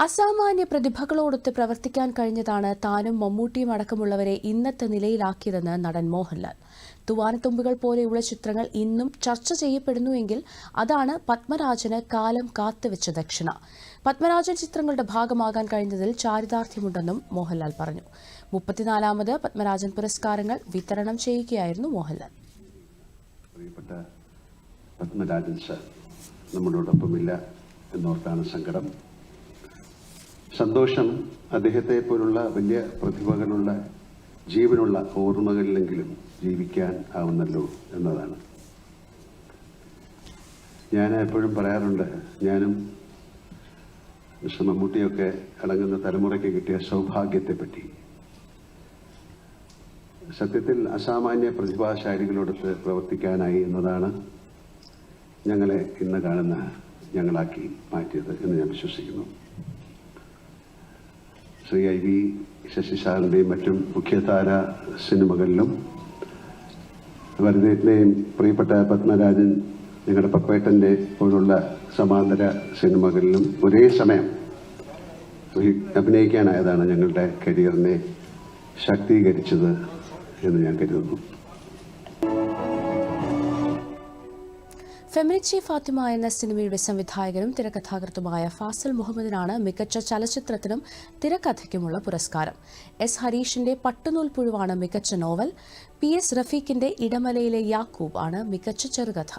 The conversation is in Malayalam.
അസാമാന്യ പ്രതിഭകളോടൊത്ത് പ്രവർത്തിക്കാൻ കഴിഞ്ഞതാണ് താനും മമ്മൂട്ടിയും അടക്കമുള്ളവരെ ഇന്നത്തെ നിലയിലാക്കിയതെന്ന് നടൻ മോഹൻലാൽ. തുവാനത്തുമ്പുകൾ പോലെയുള്ള ചിത്രങ്ങൾ ഇന്നും ചർച്ച ചെയ്യപ്പെടുന്നുവെങ്കിൽ അതാണ് പത്മരാജന് കാലം കാത്തുവെച്ച ദക്ഷിണ. പത്മരാജൻ ചിത്രങ്ങളുടെ ഭാഗമാകാൻ കഴിഞ്ഞതിൽ ചാരിതാർത്ഥ്യമുണ്ടെന്നും മോഹൻലാൽ പറഞ്ഞു. മുപ്പത്തിനാലാമത് പത്മരാജൻ പുരസ്കാരങ്ങൾ വിതരണം ചെയ്യുകയായിരുന്നു മോഹൻലാൽ. പത്മരാജൻ നമ്മളോടൊപ്പമില്ല എന്നോർത്താണ് സങ്കടം. സന്തോഷം അദ്ദേഹത്തെ പോലുള്ള വലിയ പ്രതിഭകളുള്ള ജീവനുള്ള ഓർമ്മകളിലെങ്കിലും ജീവിക്കാൻ ആവുന്നല്ലോ എന്നതാണ്. ഞാൻ എപ്പോഴും പറയാറുണ്ട് ഞാനും മിസ്റ്റർ മമ്മൂട്ടിയൊക്കെ അടങ്ങുന്ന തലമുറയ്ക്ക് കിട്ടിയ സൗഭാഗ്യത്തെപ്പറ്റി. സത്യത്തിൽ അസാമാന്യ പ്രതിഭാശാലികളോടൊത്ത് പ്രവർത്തിക്കാനായി എന്നതാണ് ഞങ്ങളെ ഇന്ന് കാണുന്ന ഞങ്ങളാക്കി മാറ്റിയത് എന്ന് ഞാൻ വിശ്വസിക്കുന്നു. ശ്രീ ഐ വി ശശി സാറിന്റെയും മറ്റും മുഖ്യതാര സിനിമകളിലും വരദേറ്റിനെയും പ്രിയപ്പെട്ട പത്മരാജൻ നിങ്ങളുടെ പപ്പേട്ടന്റെ പോലുള്ള സമാന്തര സിനിമകളിലും ഒരേ സമയം അഭിനയിക്കാനായതാണ് ഞങ്ങളുടെ കരിയറിനെ ശാക്തീകരിച്ചത് എന്ന് ഞാൻ കരുതുന്നു. ഫെമിനിച്ചി ഫാത്തിമ എന്ന സിനിമയുടെ സംവിധായകനും തിരക്കഥാകൃത്തുമായ ഫാസിൽ മുഹമ്മദിനാണ് മികച്ച ചലച്ചിത്രത്തിനും തിരക്കഥയ്ക്കുമുള്ള പുരസ്കാരം. എസ് ഹരീഷിന്റെ പട്ടുനൂൽ പുഴുവാണ് മികച്ച നോവൽ. പി എസ് റഫീഖിന്റെ ഇടമലയിലെ യാക്കൂബ് ആണ് മികച്ച ചെറുകഥ.